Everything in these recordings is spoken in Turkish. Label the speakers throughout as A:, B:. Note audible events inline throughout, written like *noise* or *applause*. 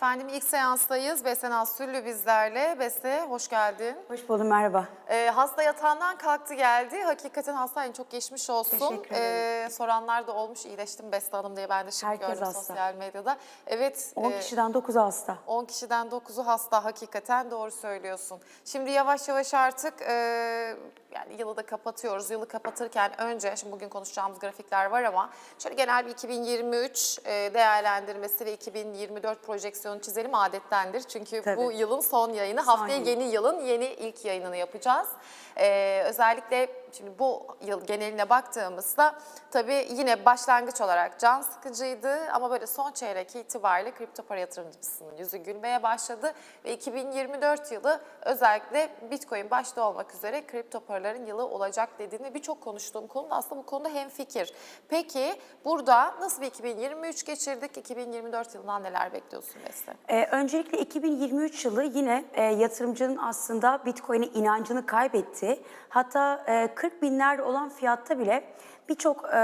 A: Efendim ilk seanstayız. Beste Nastüllü bizlerle. Beste hoş geldin.
B: Hoş buldum, merhaba.
A: Ee, hasta yatağından kalktı geldi. Hakikaten hasta en çok geçmiş olsun.
B: Teşekkür ederim.
A: Ee, soranlar da olmuş iyileştim Beste Hanım diye ben de şimdi
B: Herkes
A: gördüm
B: hasta.
A: sosyal medyada. Evet.
B: 10
A: e,
B: kişiden 9'u hasta.
A: 10 kişiden 9'u hasta hakikaten doğru söylüyorsun. Şimdi yavaş yavaş artık e, yani yılı da kapatıyoruz. Yılı kapatırken önce şimdi bugün konuşacağımız grafikler var ama şöyle genel bir 2023 e, değerlendirmesi ve 2024 projeksiyonu çizelim adettendir. Çünkü
B: Tabii.
A: bu yılın son yayını.
B: Son
A: Haftaya
B: yayın.
A: yeni yılın yeni ilk yayınını yapacağız. E, özellikle şimdi bu yıl geneline baktığımızda tabii yine başlangıç olarak can sıkıcıydı ama böyle son çeyrek itibariyle kripto para yatırımcısının yüzü gülmeye başladı ve 2024 yılı özellikle Bitcoin başta olmak üzere kripto paraların yılı olacak dediğini birçok konuştuğum konuda aslında bu konuda hemfikir. Peki burada nasıl bir 2023 geçirdik? 2024 yılından neler bekliyorsun Beste?
B: Ee, öncelikle 2023 yılı yine e, yatırımcının aslında Bitcoin'e inancını kaybetti. Hatta e, 40 binler olan fiyatta bile birçok e,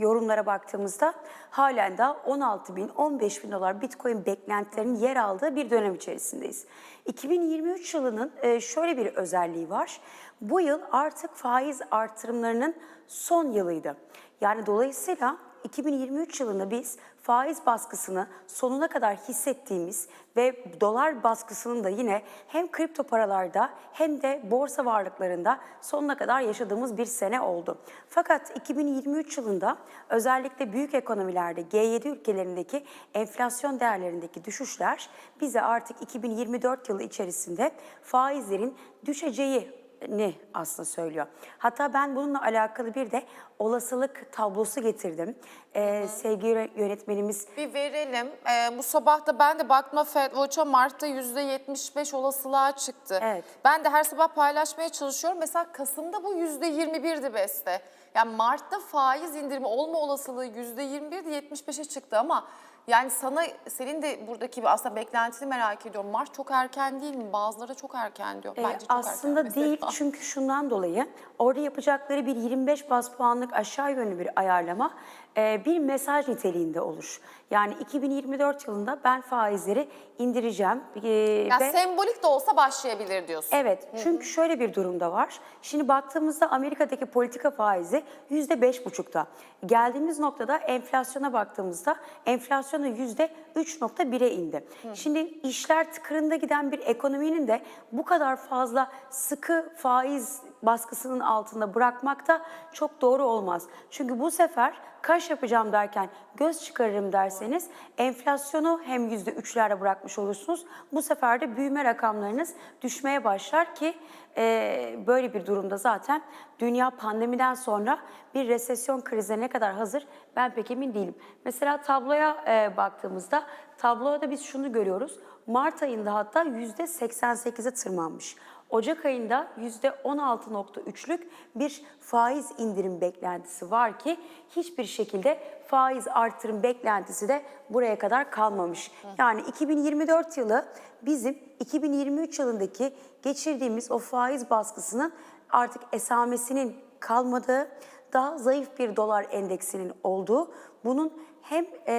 B: yorumlara baktığımızda halen de 16 bin, 15 bin dolar Bitcoin beklentilerinin yer aldığı bir dönem içerisindeyiz. 2023 yılının e, şöyle bir özelliği var. Bu yıl artık faiz artırımlarının son yılıydı. Yani dolayısıyla 2023 yılında biz faiz baskısını sonuna kadar hissettiğimiz ve dolar baskısının da yine hem kripto paralarda hem de borsa varlıklarında sonuna kadar yaşadığımız bir sene oldu. Fakat 2023 yılında özellikle büyük ekonomilerde G7 ülkelerindeki enflasyon değerlerindeki düşüşler bize artık 2024 yılı içerisinde faizlerin düşeceği ne aslında söylüyor. Hatta ben bununla alakalı bir de olasılık tablosu getirdim. Ee, sevgili yönetmenimiz
A: Bir verelim. Ee, bu sabah da ben de baktım Fed Watch'a Mart'ta %75 olasılığa çıktı.
B: Evet.
A: Ben de her sabah paylaşmaya çalışıyorum. Mesela Kasım'da bu %21'di Beste. Yani Mart'ta faiz indirimi olma olasılığı %21'di 75'e çıktı ama yani sana senin de buradaki aslında beklentini merak ediyorum. Mart çok erken değil mi? Bazıları çok erken diyor.
B: Ee,
A: Bence çok
B: aslında
A: erken
B: değil
A: mesela.
B: çünkü şundan dolayı orada yapacakları bir 25 bas puanlık aşağı yönlü bir ayarlama e, bir mesaj niteliğinde olur. Yani 2024 yılında ben faizleri indireceğim e,
A: Yani
B: ve
A: sembolik de olsa başlayabilir diyorsun.
B: Evet, çünkü şöyle bir durumda var. Şimdi baktığımızda Amerika'daki politika faizi yüzde beş buçukta. Geldiğimiz noktada enflasyona baktığımızda enflasyonu yüzde 3.1'e indi. Şimdi işler tıkırında giden bir ekonominin de bu kadar fazla sıkı faiz baskısının altında bırakmak da çok doğru olmaz. Çünkü bu sefer kaş yapacağım derken göz çıkarırım derseniz enflasyonu hem yüzde üçlerde bırakmış olursunuz. Bu sefer de büyüme rakamlarınız düşmeye başlar ki e, böyle bir durumda zaten dünya pandemiden sonra bir resesyon krize ne kadar hazır ben pek emin değilim. Mesela tabloya e, baktığımızda tabloda biz şunu görüyoruz. Mart ayında hatta yüzde 88'e tırmanmış. Ocak ayında %16.3'lük bir faiz indirim beklentisi var ki hiçbir şekilde faiz artırım beklentisi de buraya kadar kalmamış. Yani 2024 yılı bizim 2023 yılındaki geçirdiğimiz o faiz baskısının artık esamesinin kalmadığı, daha zayıf bir dolar endeksinin olduğu, bunun hem e,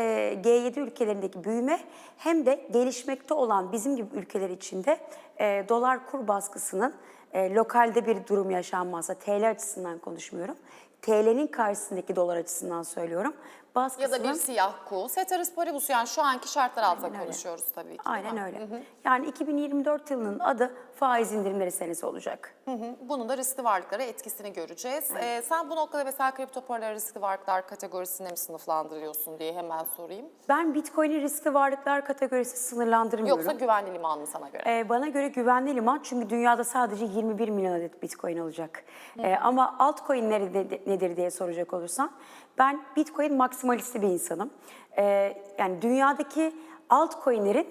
B: G7 ülkelerindeki büyüme hem de gelişmekte olan bizim gibi ülkeler içinde e, dolar kur baskısının e, lokalde bir durum yaşanmazsa TL açısından konuşmuyorum. TL'nin karşısındaki dolar açısından söylüyorum.
A: Ya
B: Baskısının,
A: da bir siyah kuğu. Ceteris paribus yani şu anki şartlar altında
B: Aynen öyle.
A: konuşuyoruz tabii ki.
B: Aynen öyle. Yani 2024 yılının adı faiz indirimleri senesi olacak.
A: Hı hı. Bunun da riskli varlıklara etkisini göreceğiz. Ee, sen bu noktada mesela kripto paraları riskli varlıklar kategorisine mi sınıflandırıyorsun diye hemen sorayım.
B: Ben Bitcoin'i riskli varlıklar kategorisi sınırlandırmıyorum.
A: Yoksa güvenli liman mı sana göre?
B: Ee, bana göre güvenli liman çünkü dünyada sadece 21 milyon adet Bitcoin olacak. Ee, ama altcoin'leri de- nedir diye soracak olursan ben Bitcoin maksimalisti bir insanım. Ee, yani dünyadaki altcoin'lerin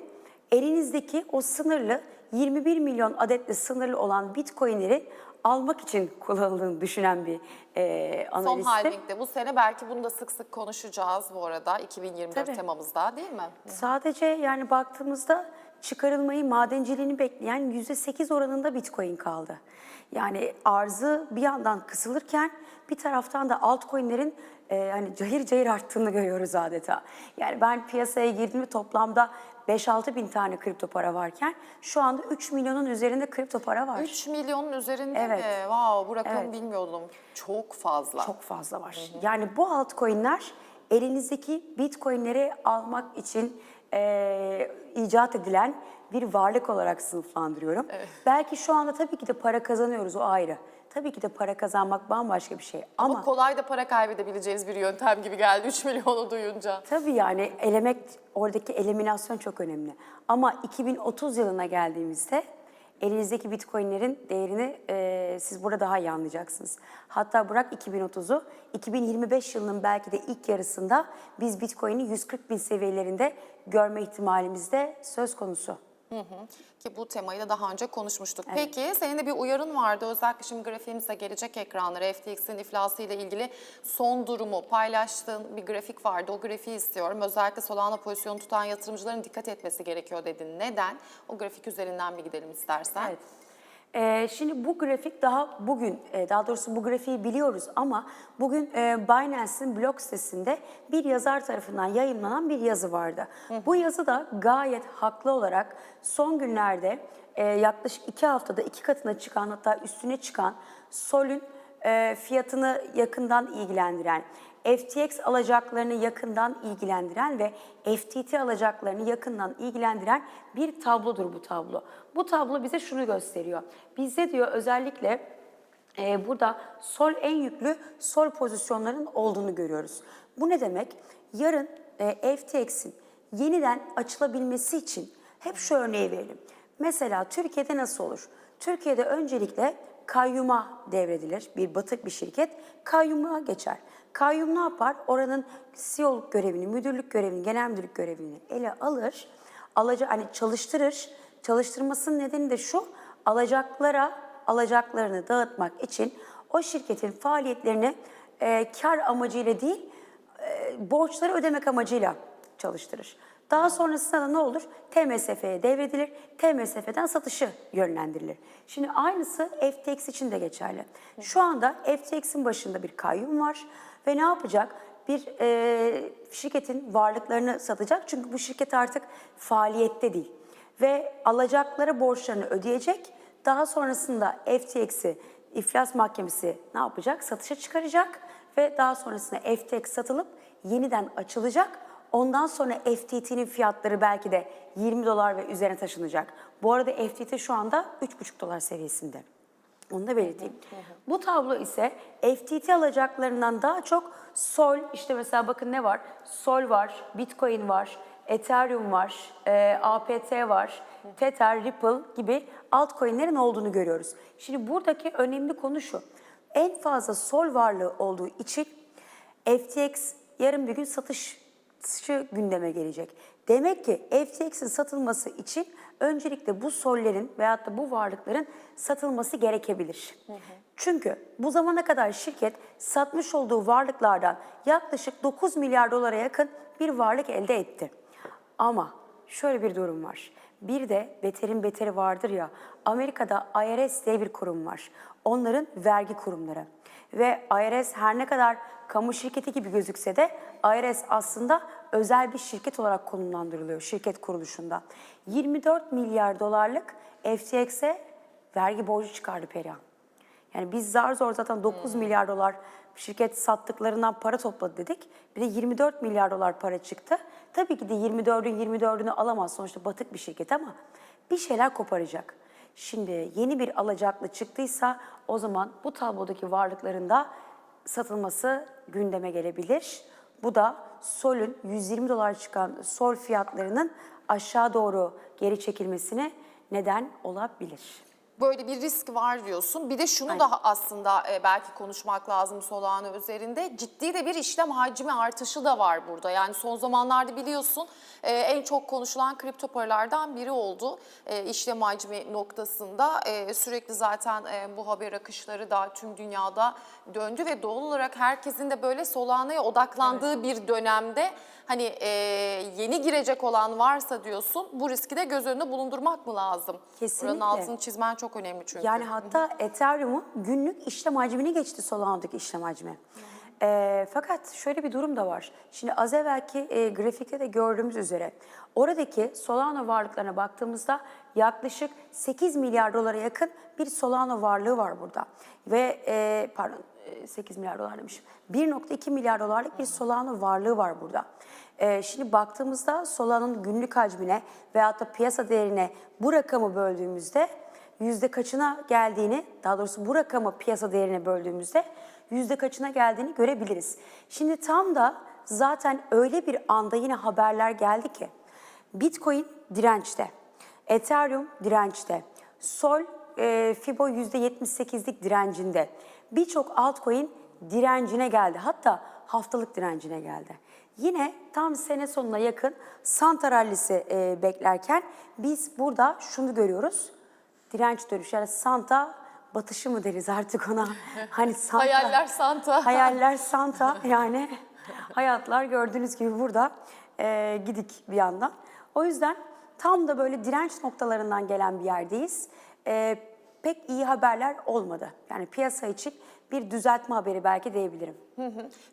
B: elinizdeki o sınırlı 21 milyon adetle sınırlı olan Bitcoin'leri almak için *laughs* kullanıldığını düşünen bir e,
A: Son
B: analistim.
A: halvingde bu sene belki bunu da sık sık konuşacağız bu arada 2024
B: Tabii.
A: temamızda değil mi?
B: Sadece yani baktığımızda çıkarılmayı, madenciliğini bekleyen %8 oranında Bitcoin kaldı. Yani arzı bir yandan kısılırken bir taraftan da altcoin'lerin e, hani cayır cayır arttığını görüyoruz adeta. Yani ben piyasaya girdiğimde toplamda 5-6 bin tane kripto para varken şu anda 3 milyonun üzerinde kripto para var.
A: 3 milyonun üzerinde
B: Evet.
A: mi? Wow, bu rakamı
B: Evet.
A: bilmiyordum. Çok fazla.
B: Çok fazla var. Yani bu altcoin'ler elinizdeki bitcoin'leri almak için e, icat edilen bir varlık olarak sınıflandırıyorum. Belki şu anda tabii ki de para kazanıyoruz o ayrı. Tabii ki de para kazanmak bambaşka bir şey.
A: Ama,
B: Ama,
A: kolay da para kaybedebileceğiniz bir yöntem gibi geldi *laughs* 3 milyonu duyunca.
B: tabii yani elemek, oradaki eliminasyon çok önemli. Ama 2030 yılına geldiğimizde elinizdeki bitcoinlerin değerini e, siz burada daha iyi anlayacaksınız. Hatta bırak 2030'u, 2025 yılının belki de ilk yarısında biz bitcoin'i 140 bin seviyelerinde görme ihtimalimiz de söz konusu.
A: Hı hı. Ki bu temayı da daha önce konuşmuştuk. Peki senin de bir uyarın vardı. Özellikle şimdi grafiğimizde gelecek ekranlara FTX'in iflası ile ilgili son durumu paylaştığın bir grafik vardı. O grafiği istiyorum. Özellikle Solana pozisyonu tutan yatırımcıların dikkat etmesi gerekiyor dedin. Neden? O grafik üzerinden bir gidelim istersen.
B: Evet. Ee, şimdi bu grafik daha bugün, e, daha doğrusu bu grafiği biliyoruz ama bugün e, Binance'in blog sitesinde bir yazar tarafından yayınlanan bir yazı vardı. Bu yazı da gayet haklı olarak son günlerde e, yaklaşık iki haftada iki katına çıkan hatta üstüne çıkan Sol'ün e, fiyatını yakından ilgilendiren, FTX alacaklarını yakından ilgilendiren ve FTT alacaklarını yakından ilgilendiren bir tablodur bu tablo. Bu tablo bize şunu gösteriyor. Bizde diyor özellikle e, burada sol en yüklü sol pozisyonların olduğunu görüyoruz. Bu ne demek? Yarın e, FTX'in yeniden açılabilmesi için hep şu örneği verelim. Mesela Türkiye'de nasıl olur? Türkiye'de öncelikle kayyuma devredilir. Bir batık bir şirket kayyuma geçer. Kayyum ne yapar? Oranın CEO'luk görevini, müdürlük görevini, genel müdürlük görevini ele alır. Alaca, hani çalıştırır. Çalıştırmasının nedeni de şu, alacaklara alacaklarını dağıtmak için o şirketin faaliyetlerini e, kar amacıyla değil, e, borçları ödemek amacıyla çalıştırır. Daha sonrasında da ne olur? TMSF'ye devredilir. TMSF'den satışı yönlendirilir. Şimdi aynısı FTX için de geçerli. Şu anda FTX'in başında bir kayyum var ve ne yapacak? Bir e, şirketin varlıklarını satacak. Çünkü bu şirket artık faaliyette değil. Ve alacakları borçlarını ödeyecek. Daha sonrasında FTX'i iflas mahkemesi ne yapacak? Satışa çıkaracak ve daha sonrasında FTX satılıp yeniden açılacak. Ondan sonra FTT'nin fiyatları belki de 20 dolar ve üzerine taşınacak. Bu arada FTT şu anda 3,5 dolar seviyesinde. Onu da belirteyim. Bu tablo ise FTT alacaklarından daha çok Sol, işte mesela bakın ne var? Sol var, Bitcoin var, Ethereum var, e, APT var, Tether, Ripple gibi altcoin'lerin olduğunu görüyoruz. Şimdi buradaki önemli konu şu. En fazla Sol varlığı olduğu için FTX yarın bir gün satış satışı gündeme gelecek. Demek ki FTX'in satılması için öncelikle bu sollerin veyahut da bu varlıkların satılması gerekebilir. Çünkü bu zamana kadar şirket satmış olduğu varlıklardan yaklaşık 9 milyar dolara yakın bir varlık elde etti. Ama şöyle bir durum var. Bir de beterin beteri vardır ya, Amerika'da IRS diye bir kurum var. Onların vergi kurumları. Ve IRS her ne kadar kamu şirketi gibi gözükse de IRS aslında özel bir şirket olarak konumlandırılıyor şirket kuruluşunda. 24 milyar dolarlık FTX'e vergi borcu çıkardı Perihan. Yani biz zar zor zaten 9 milyar dolar şirket sattıklarından para topladı dedik. Bir de 24 milyar dolar para çıktı. Tabii ki de 24'ün 24'ünü alamaz sonuçta batık bir şirket ama bir şeyler koparacak. Şimdi yeni bir alacaklı çıktıysa o zaman bu tablodaki varlıkların da satılması gündeme gelebilir. Bu da Sol'ün 120 dolar çıkan Sol fiyatlarının aşağı doğru geri çekilmesine neden olabilir.
A: Böyle bir risk var diyorsun. Bir de şunu da aslında e, belki konuşmak lazım Solana üzerinde. Ciddi de bir işlem hacmi artışı da var burada. Yani son zamanlarda biliyorsun e, en çok konuşulan kripto paralardan biri oldu. E, işlem hacmi noktasında e, sürekli zaten e, bu haber akışları da tüm dünyada döndü ve doğal olarak herkesin de böyle Solana'ya odaklandığı bir dönemde hani e, yeni girecek olan varsa diyorsun bu riski de göz önünde bulundurmak mı lazım?
B: Kesinlikle.
A: Buranın altını çizmen çok önemli çünkü.
B: Yani hatta Ethereum'un günlük işlem hacmini geçti Solana'daki işlem hacmi. E, fakat şöyle bir durum da var. Şimdi az evvelki e, grafikte de gördüğümüz üzere oradaki Solana varlıklarına baktığımızda yaklaşık 8 milyar dolara yakın bir Solana varlığı var burada. Ve e, pardon 8 milyar dolar demişim. 1.2 milyar dolarlık bir Solana varlığı var burada. E, şimdi baktığımızda Solana'nın günlük hacmine veyahut da piyasa değerine bu rakamı böldüğümüzde yüzde kaçına geldiğini, daha doğrusu bu rakamı piyasa değerine böldüğümüzde yüzde kaçına geldiğini görebiliriz. Şimdi tam da zaten öyle bir anda yine haberler geldi ki Bitcoin dirençte, Ethereum dirençte, Sol e, Fibo %78'lik direncinde, birçok altcoin direncine geldi. Hatta haftalık direncine geldi. Yine tam sene sonuna yakın Santa rallisi e, beklerken biz burada şunu görüyoruz direnç dönüşü yani Santa batışı mı deriz artık ona? *laughs* Hani Santa,
A: Hayaller Santa. *laughs*
B: Hayaller Santa yani hayatlar gördüğünüz gibi burada e, gidik bir yandan. O yüzden tam da böyle direnç noktalarından gelen bir yerdeyiz. E, pek iyi haberler olmadı. Yani piyasa için bir düzeltme haberi belki diyebilirim.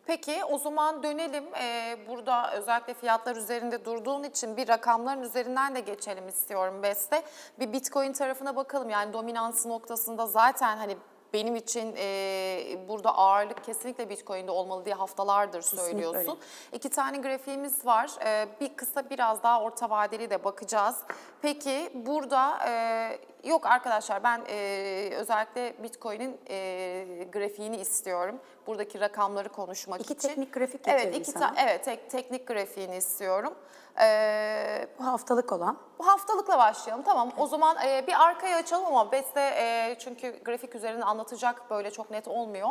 A: Peki o zaman dönelim. Ee, burada özellikle fiyatlar üzerinde durduğun için bir rakamların üzerinden de geçelim istiyorum Beste. Bir Bitcoin tarafına bakalım. Yani dominansı noktasında zaten hani benim için e, burada ağırlık kesinlikle Bitcoin'de olmalı diye haftalardır söylüyorsun.
B: öyle.
A: İki tane grafiğimiz var. Ee, bir kısa biraz daha orta vadeli de bakacağız. Peki burada e, yok arkadaşlar ben e, özellikle Bitcoin'in e, grafiğini istiyorum. Buradaki rakamları konuşmak
B: İki
A: için.
B: teknik grafik
A: Evet, iki
B: sana.
A: evet tek, teknik grafiğini istiyorum. Ee,
B: Bu haftalık olan.
A: Bu haftalıkla başlayalım. Tamam o zaman e, bir arkayı açalım ama Beste e, çünkü grafik üzerinde anlatacak böyle çok net olmuyor.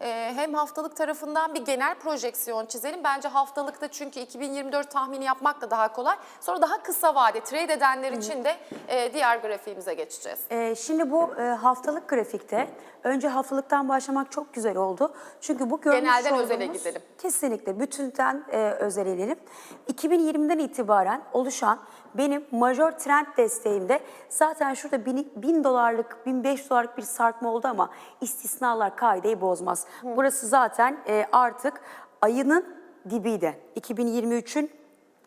A: E, hem haftalık tarafından bir genel projeksiyon çizelim. Bence haftalıkta çünkü 2024 tahmini yapmak da daha kolay. Sonra daha kısa vade trade edenler için de e, diğer grafiğimize geçeceğiz.
B: Ee, şimdi bu e, haftalık grafikte önce haftalıktan başlamak çok güzel oldu. Çünkü bu görmüş
A: Genelden
B: olduğumuz-
A: özele gidelim.
B: Kesinlikle bütünden e, özel edelim. 2020'den itibaren oluşan benim major trend desteğimde zaten şurada 1000 dolarlık 1500 dolarlık bir sarkma oldu ama istisnalar kaideyi bozmaz. Burası zaten e, artık ayının dibiydi. 2023'ün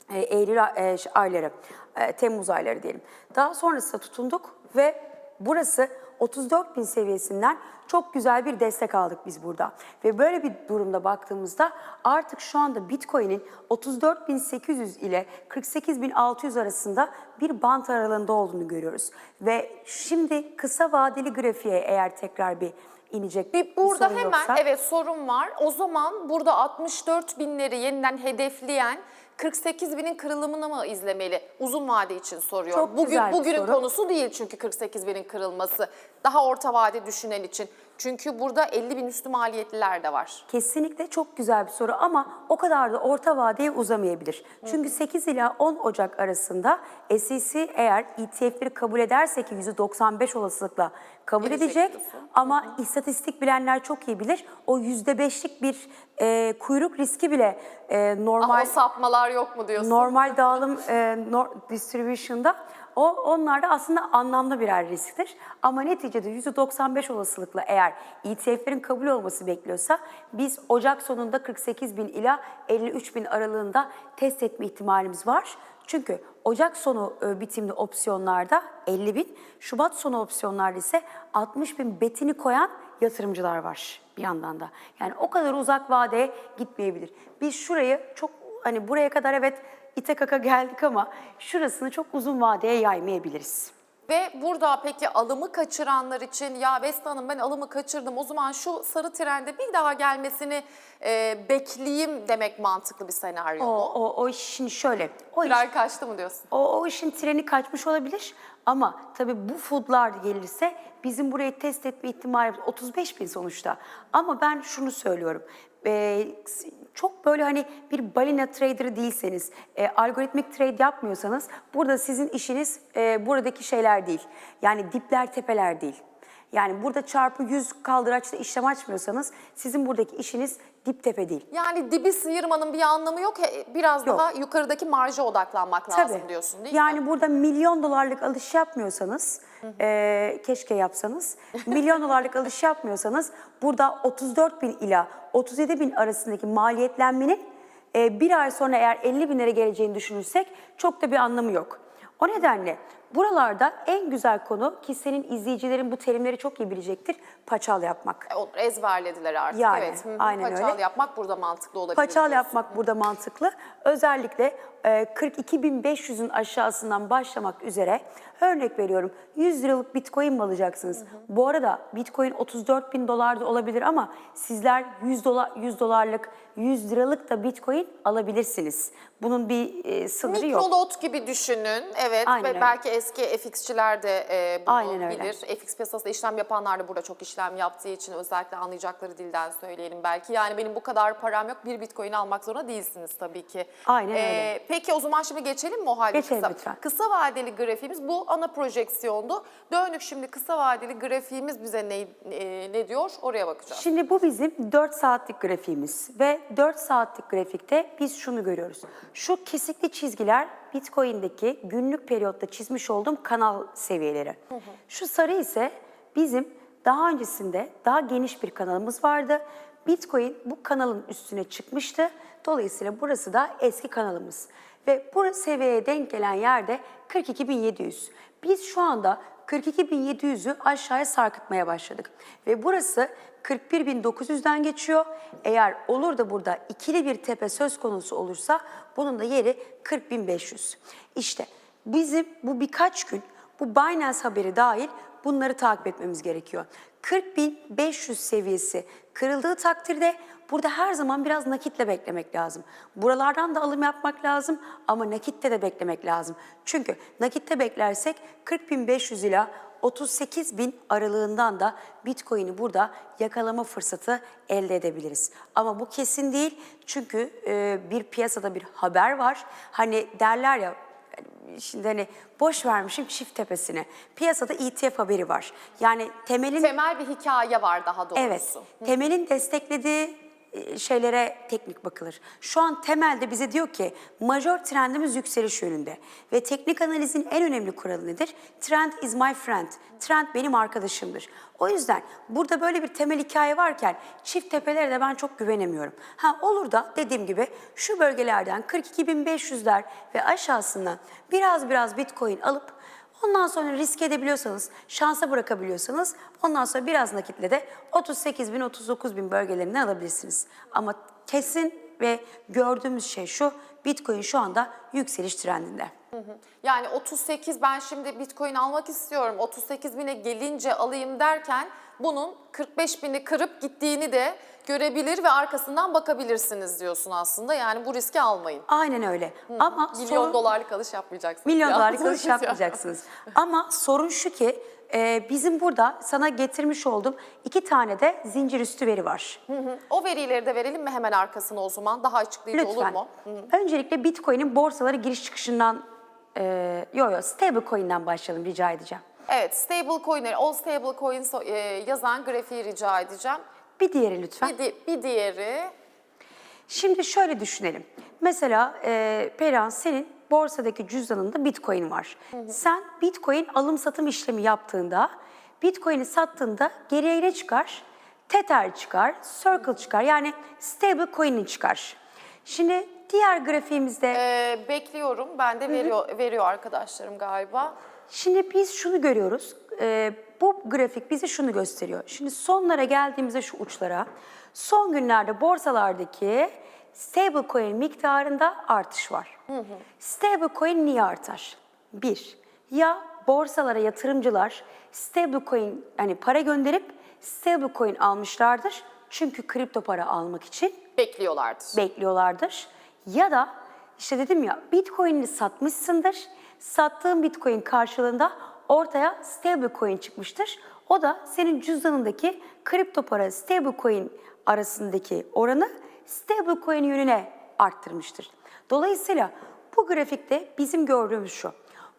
B: e, Eylül e, ayları, e, Temmuz ayları diyelim. Daha sonrasında tutunduk ve burası 34 bin seviyesinden çok güzel bir destek aldık biz burada. Ve böyle bir durumda baktığımızda artık şu anda Bitcoin'in 34.800 ile 48.600 arasında bir bant aralığında olduğunu görüyoruz. Ve şimdi kısa vadeli grafiğe eğer tekrar bir inecek
A: Bir burada
B: sorun
A: hemen
B: yoksa-
A: evet sorun var. O zaman burada 64 binleri yeniden hedefleyen 48 binin kırılımını mı izlemeli? Uzun vade için soruyorum.
B: Çok
A: Bugün
B: güzel bir
A: bugünün
B: soru.
A: konusu değil çünkü 48 binin kırılması. Daha orta vade düşünen için. Çünkü burada 50 bin üstü maliyetliler de var.
B: Kesinlikle çok güzel bir soru ama o kadar da orta vadeye uzamayabilir. Çünkü 8 ila 10 Ocak arasında SEC eğer ETF'leri kabul ederse ki %95 olasılıkla kabul
A: Edecek
B: edecek
A: diyorsun.
B: ama istatistik bilenler çok iyi bilir. O %5'lik bir e, kuyruk riski bile e, normal
A: Ama sapmalar yok mu diyorsun?
B: normal dağılım e, nor- distribution'da o onlarda aslında anlamlı birer risktir. Ama neticede %95 olasılıkla eğer ETF'lerin kabul olması bekliyorsa biz Ocak sonunda 48 bin ila 53 bin aralığında test etme ihtimalimiz var. Çünkü Ocak sonu e, bitimli opsiyonlarda 50 bin, Şubat sonu opsiyonlarda ise 60 bin betini koyan yatırımcılar var bir yandan da. Yani o kadar uzak vadeye gitmeyebilir. Biz şurayı çok hani buraya kadar evet ite kaka geldik ama şurasını çok uzun vadeye yaymayabiliriz.
A: Ve burada peki alımı kaçıranlar için ya Vesta Hanım ben alımı kaçırdım o zaman şu sarı trende bir daha gelmesini e, bekleyeyim demek mantıklı bir senaryo
B: O,
A: mu?
B: o, o iş şimdi şöyle. O, iş,
A: Tren kaçtı mı diyorsun?
B: o, o işin treni kaçmış olabilir ama tabii bu foodlar gelirse bizim burayı test etme ihtimalimiz 35 bin sonuçta. Ama ben şunu söylüyorum. Ee, çok böyle hani bir balina trader değilseniz, e, algoritmik trade yapmıyorsanız burada sizin işiniz e, buradaki şeyler değil. Yani dipler tepeler değil. Yani burada çarpı 100 kaldıraçta işlem açmıyorsanız sizin buradaki işiniz dip tepe değil.
A: Yani dibi sıyırmanın bir anlamı yok. Biraz
B: Yok.
A: daha yukarıdaki marja odaklanmak lazım diyorsun değil
B: yani
A: mi?
B: burada milyon dolarlık alış yapmıyorsanız, eee, keşke yapsanız, *laughs* milyon dolarlık alış yapmıyorsanız burada 34 bin ila 37 bin arasındaki maliyetlenmenin eee, bir ay sonra eğer 50 binlere geleceğini düşünürsek çok da bir anlamı yok. O nedenle buralarda en güzel konu ki senin izleyicilerin bu terimleri çok iyi bilecektir, paçal yapmak.
A: E, Olur, ezberlediler artık.
B: Yani,
A: evet. Hı hı.
B: aynen
A: Paçal
B: öyle.
A: yapmak burada mantıklı olabilir.
B: Paçal
A: diyorsun.
B: yapmak burada mantıklı. Özellikle e, 42.500'ün aşağısından başlamak üzere örnek veriyorum 100 liralık bitcoin mi alacaksınız? Bu arada bitcoin 34 bin dolar da olabilir ama sizler 100 dolar 100 dolarlık 100 liralık da bitcoin alabilirsiniz. Bunun bir e, sınırı yok.
A: Mikrolot gibi düşünün. Evet
B: Aynen
A: ve
B: öyle.
A: belki eski FX'çiler de e, bunu
B: Aynen öyle.
A: bilir. FX piyasasında işlem yapanlar da burada çok işlem yaptığı için özellikle anlayacakları dilden söyleyelim belki. Yani benim bu kadar param yok bir bitcoin almak zorunda değilsiniz tabii ki.
B: Aynen öyle.
A: E, peki o zaman şimdi geçelim mi o halde?
B: Geçelim
A: kısa,
B: lütfen.
A: Kısa vadeli grafiğimiz bu ana projeksiyondu. Döndük şimdi kısa vadeli grafiğimiz bize ne, e, ne diyor oraya bakacağız.
B: Şimdi bu bizim 4 saatlik grafiğimiz ve 4 saatlik grafikte biz şunu görüyoruz. Şu kesikli çizgiler Bitcoin'deki günlük periyotta çizmiş olduğum kanal seviyeleri. Şu sarı ise bizim daha öncesinde daha geniş bir kanalımız vardı. Bitcoin bu kanalın üstüne çıkmıştı. Dolayısıyla burası da eski kanalımız. Ve bu seviyeye denk gelen yerde 42.700. Biz şu anda 42.700'ü aşağıya sarkıtmaya başladık. Ve burası 41.900'den geçiyor. Eğer olur da burada ikili bir tepe söz konusu olursa bunun da yeri 40.500. İşte bizim bu birkaç gün bu Binance haberi dahil bunları takip etmemiz gerekiyor. 40.500 seviyesi kırıldığı takdirde burada her zaman biraz nakitle beklemek lazım. Buralardan da alım yapmak lazım ama nakitte de beklemek lazım. Çünkü nakitte beklersek 40.500 ila 38 bin aralığından da Bitcoin'i burada yakalama fırsatı elde edebiliriz. Ama bu kesin değil çünkü e, bir piyasada bir haber var. Hani derler ya şimdi hani boş vermişim çift tepesine. Piyasada ETF haberi var. Yani temelin
A: Temel bir hikaye var daha doğrusu.
B: Evet. Temelin desteklediği şeylere teknik bakılır. Şu an temelde bize diyor ki majör trendimiz yükseliş yönünde. Ve teknik analizin en önemli kuralı nedir? Trend is my friend. Trend benim arkadaşımdır. O yüzden burada böyle bir temel hikaye varken çift tepelere de ben çok güvenemiyorum. Ha olur da dediğim gibi şu bölgelerden 42.500'ler ve aşağısından biraz biraz Bitcoin alıp Ondan sonra risk edebiliyorsanız, şansa bırakabiliyorsanız ondan sonra biraz nakitle de 38 bin, 39 bin bölgelerinden alabilirsiniz. Ama kesin ve gördüğümüz şey şu, Bitcoin şu anda yükseliş trendinde.
A: Yani 38 ben şimdi bitcoin almak istiyorum 38 bine gelince alayım derken bunun 45 bini kırıp gittiğini de görebilir ve arkasından bakabilirsiniz diyorsun aslında. Yani bu riski almayın.
B: Aynen öyle. Ama
A: Milyon
B: sorun-
A: dolarlık alış yapmayacaksınız.
B: milyon
A: Ya.
B: dolarlık alış yapmayacaksınız. Ama sorun şu ki e, bizim burada sana getirmiş olduğum iki tane de zincir üstü veri var.
A: Hı hı. O verileri de verelim mi hemen arkasına o zaman? Daha açıklayıcı olur
B: Lütfen.
A: mu?
B: Öncelikle Bitcoin'in borsalara giriş çıkışından, e, yo yo stablecoin'den başlayalım rica edeceğim.
A: Evet, stable coin'leri, all stable coin so- e, yazan grafiği rica edeceğim.
B: Bir diğeri lütfen.
A: Bir, di- bir diğeri,
B: Şimdi şöyle düşünelim. Mesela e, Perihan senin borsadaki cüzdanında Bitcoin var. Sen Bitcoin alım satım işlemi yaptığında, Bitcoin'i sattığında geriye ne çıkar? Tether çıkar, Circle çıkar. Yani stable coin'in çıkar. Şimdi diğer grafiğimizde
A: e, bekliyorum. Ben de veriyor, veriyor arkadaşlarım galiba.
B: Şimdi biz şunu görüyoruz. Ee, bu grafik bize şunu gösteriyor. Şimdi sonlara geldiğimizde şu uçlara, son günlerde borsalardaki stablecoin miktarında artış var. Stablecoin niye artar? Bir, ya borsalara yatırımcılar stablecoin hani para gönderip stablecoin almışlardır. Çünkü kripto para almak için
A: Bekliyorlardır.
B: bekliyorlardır. Ya da işte dedim ya Bitcoin'ini satmışsındır. Sattığın Bitcoin karşılığında ortaya stablecoin çıkmıştır. O da senin cüzdanındaki kripto para stablecoin arasındaki oranı stablecoin yönüne arttırmıştır. Dolayısıyla bu grafikte bizim gördüğümüz şu.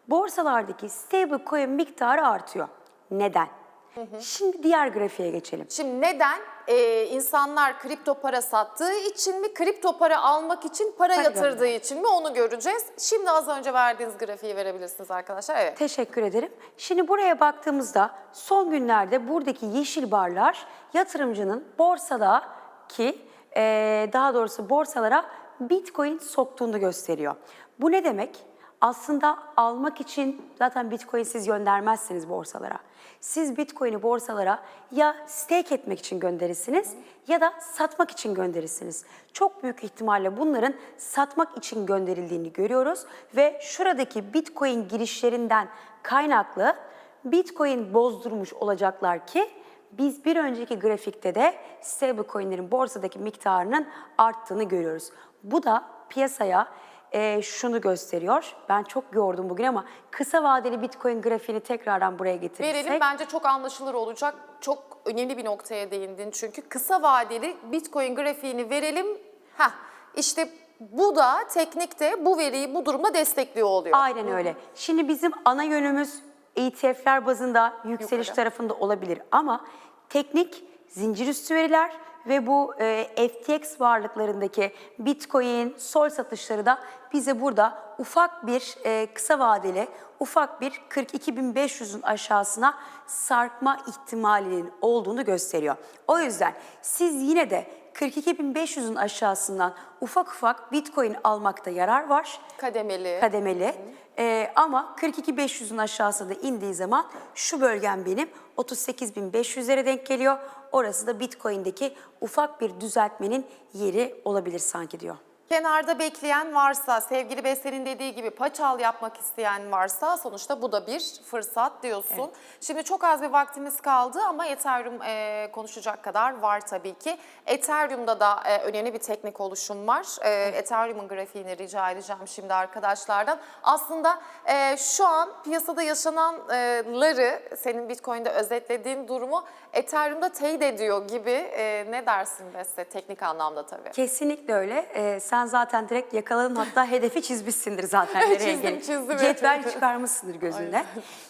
B: Borsalardaki stablecoin miktarı artıyor. Neden? Şimdi diğer grafiğe geçelim.
A: Şimdi neden? Ee, insanlar kripto para sattığı için mi, kripto para almak için para
B: Para
A: yatırdığı için mi onu göreceğiz. Şimdi az önce verdiğiniz grafiği verebilirsiniz arkadaşlar. Evet.
B: Teşekkür ederim. Şimdi buraya baktığımızda son günlerde buradaki yeşil barlar yatırımcının borsadaki eee, daha doğrusu borsalara Bitcoin soktuğunu gösteriyor. Bu ne demek? Aslında almak için zaten Bitcoin siz göndermezsiniz borsalara. Siz Bitcoin'i borsalara ya stake etmek için gönderirsiniz ya da satmak için gönderirsiniz. Çok büyük ihtimalle bunların satmak için gönderildiğini görüyoruz ve şuradaki Bitcoin girişlerinden kaynaklı Bitcoin bozdurmuş olacaklar ki biz bir önceki grafikte de stablecoin'lerin borsadaki miktarının arttığını görüyoruz. Bu da piyasaya e, şunu gösteriyor. Ben çok yordum bugün ama kısa vadeli Bitcoin grafiğini tekrardan buraya getirirsek.
A: Verelim bence çok anlaşılır olacak. Çok önemli bir noktaya değindin çünkü. Kısa vadeli Bitcoin grafiğini verelim. Heh, işte bu da teknikte bu veriyi bu durumda destekliyor oluyor.
B: Aynen öyle. Şimdi bizim ana yönümüz ETF'ler bazında yükseliş
A: Yukarı.
B: tarafında olabilir ama teknik zincir üstü veriler ve bu e, FTX varlıklarındaki Bitcoin, Sol satışları da bize burada ufak bir e, kısa vadeli, ufak bir 42.500'ün aşağısına sarkma ihtimalinin olduğunu gösteriyor. O yüzden siz yine de 42.500'ün aşağısından ufak ufak Bitcoin almakta yarar var
A: Kademeli.
B: kademeli. Ee, ama 42.500'ün aşağısında indiği zaman şu bölgem benim 38.500'lere denk geliyor. Orası da Bitcoin'deki ufak bir düzeltmenin yeri olabilir sanki diyor.
A: Kenarda bekleyen varsa, sevgili Besel'in dediği gibi paçal yapmak isteyen varsa sonuçta bu da bir fırsat diyorsun. Şimdi çok az bir vaktimiz kaldı ama Ethereum e, konuşacak kadar var tabii ki. Ethereum'da da e, önemli bir teknik oluşum var. E, Ethereum'un grafiğini rica edeceğim şimdi arkadaşlardan. Aslında e, şu an piyasada yaşananları, senin Bitcoin'de özetlediğin durumu Ethereum'da teyit ediyor gibi. E, ne dersin Besel teknik anlamda tabii?
B: Kesinlikle öyle. Ee, sen zaten direkt yakaladın hatta hedefi çizmişsindir zaten *laughs* nereye
A: Çizdim,
B: gelip.
A: çizdim,
B: Cetvel
A: evet.
B: çıkarmışsındır gözünde.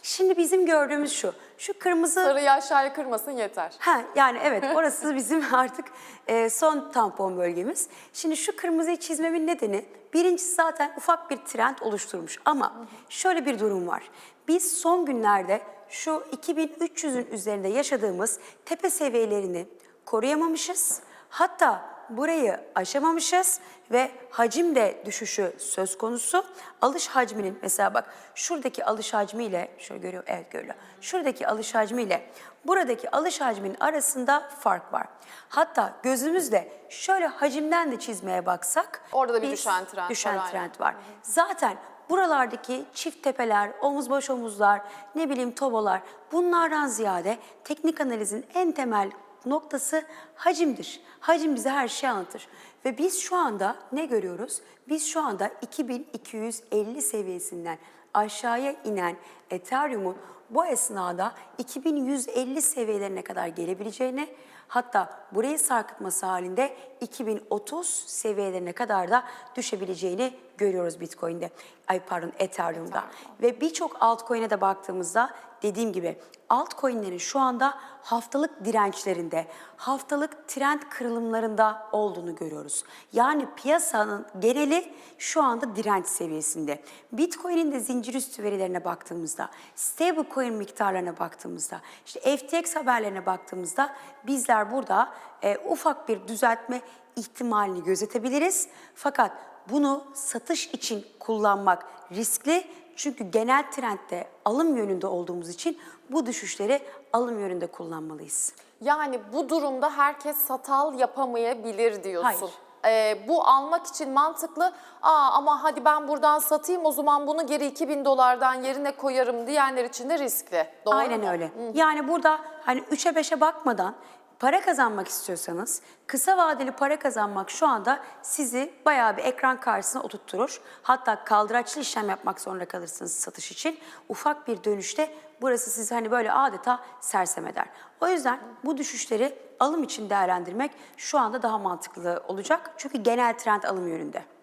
B: Şimdi bizim gördüğümüz şu. Şu kırmızı
A: Sarıyı aşağıya kırmasın yeter.
B: Ha yani evet orası bizim *laughs* artık e, son tampon bölgemiz. Şimdi şu kırmızıyı çizmemin nedeni birincisi zaten ufak bir trend oluşturmuş ama şöyle bir durum var. Biz son günlerde şu 2300'ün üzerinde yaşadığımız tepe seviyelerini koruyamamışız. Hatta burayı aşamamışız ve hacim de düşüşü söz konusu. Alış hacminin mesela bak şuradaki alış hacmiyle şöyle görüyor evet görüyor. Şuradaki alış hacmiyle buradaki alış hacminin arasında fark var. Hatta gözümüzle şöyle hacimden de çizmeye baksak
A: Orada da bir düşen trend var,
B: düşen
A: aynen.
B: trend var. Zaten buralardaki çift tepeler, omuz baş omuzlar, ne bileyim tobolar bunlardan ziyade teknik analizin en temel noktası hacimdir. Hacim bize her şeyi anlatır. Ve biz şu anda ne görüyoruz? Biz şu anda 2250 seviyesinden aşağıya inen Ethereum'un bu esnada 2150 seviyelerine kadar gelebileceğini hatta burayı sarkıtması halinde 2030 seviyelerine kadar da düşebileceğini görüyoruz Bitcoin'de. Ay pardon Ethereum'da. Ve birçok altcoin'e de baktığımızda dediğim gibi altcoin'lerin şu anda haftalık dirençlerinde, haftalık trend kırılımlarında olduğunu görüyoruz. Yani piyasanın geneli şu anda direnç seviyesinde. Bitcoin'in de zincir üstü verilerine baktığımızda, stablecoin miktarlarına baktığımızda, işte FTX haberlerine baktığımızda bizler burada e, ufak bir düzeltme ihtimalini gözetebiliriz. Fakat bunu satış için kullanmak riskli. Çünkü genel trendde alım yönünde olduğumuz için bu düşüşleri alım yönünde kullanmalıyız.
A: Yani bu durumda herkes satal yapamayabilir diyorsun.
B: Hayır.
A: Ee, bu almak için mantıklı. Aa ama hadi ben buradan satayım o zaman bunu geri 2000 dolardan yerine koyarım diyenler için de riskli. Doğru
B: Aynen
A: mu?
B: öyle. Yani burada hani 3'e 5'e bakmadan para kazanmak istiyorsanız kısa vadeli para kazanmak şu anda sizi bayağı bir ekran karşısına oturtturur. Hatta kaldıraçlı işlem yapmak zorunda kalırsınız satış için. Ufak bir dönüşte burası sizi hani böyle adeta sersem eder. O yüzden bu düşüşleri alım için değerlendirmek şu anda daha mantıklı olacak. Çünkü genel trend alım yönünde.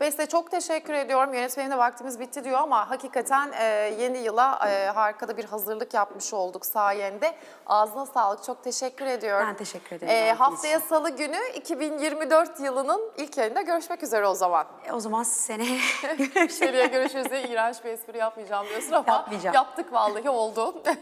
A: Beste çok teşekkür ediyorum. Yönetmenim de vaktimiz bitti diyor ama hakikaten e, yeni yıla e, harika da bir hazırlık yapmış olduk sayende. Ağzına sağlık. Çok teşekkür ediyorum.
B: Ben teşekkür ederim
A: E, haftaya salı günü 2024 yılının ilk yayında görüşmek üzere o zaman.
B: E, O zaman seneye görüşürüz.
A: Seneye görüşürüz diye iğrenç bir espri yapmayacağım diyorsun ama
B: Yapmayacağım.
A: yaptık vallahi oldu. *laughs*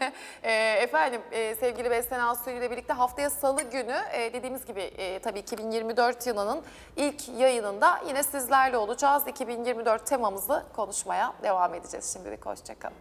A: E, efendim e, sevgili Beste Nasuhi ile birlikte haftaya salı günü e, dediğimiz gibi e, tabii 2024 yılının ilk yayınında yine sizlerle olacağız. 2024 temamızı konuşmaya devam edeceğiz. Şimdilik hoşçakalın.